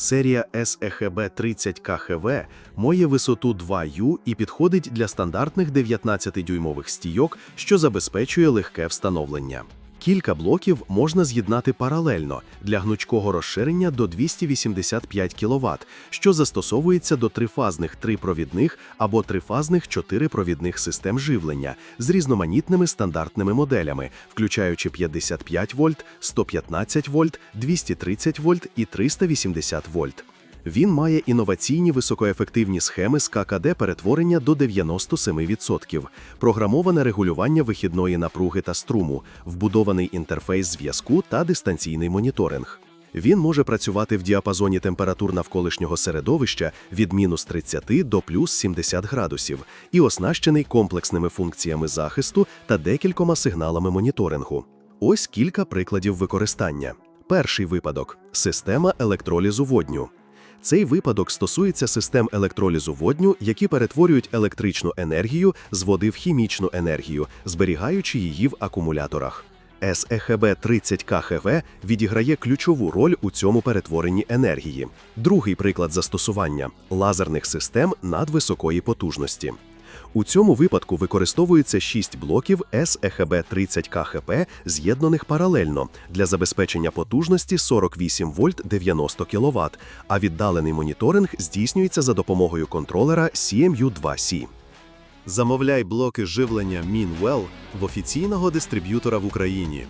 Серія SEHB 30 КХВ має висоту 2Ю і підходить для стандартних 19-дюймових стійок, що забезпечує легке встановлення. Кілька блоків можна з'єднати паралельно для гнучкого розширення до 285 кВт, що застосовується до трифазних трипровідних або трифазних чотирипровідних систем живлення з різноманітними стандартними моделями, включаючи 55 вольт, 115 вольт, 230 вольт і 380 вольт. Він має інноваційні високоефективні схеми з ККД перетворення до 97%, програмоване регулювання вихідної напруги та струму, вбудований інтерфейс зв'язку та дистанційний моніторинг. Він може працювати в діапазоні температур навколишнього середовища від мінус 30 до плюс 70 градусів і оснащений комплексними функціями захисту та декількома сигналами моніторингу. Ось кілька прикладів використання. Перший випадок система електролізу водню. Цей випадок стосується систем електролізу водню, які перетворюють електричну енергію з води в хімічну енергію, зберігаючи її в акумуляторах. СЕХБ 30 КХВ відіграє ключову роль у цьому перетворенні енергії. Другий приклад застосування лазерних систем надвисокої потужності. У цьому випадку використовується 6 блоків SEHB 30 КХП, з'єднаних паралельно для забезпечення потужності 48 вольт 90 кВт, а віддалений моніторинг здійснюється за допомогою контролера CMU2C. Замовляй блоки живлення Мінвел в офіційного дистриб'ютора в Україні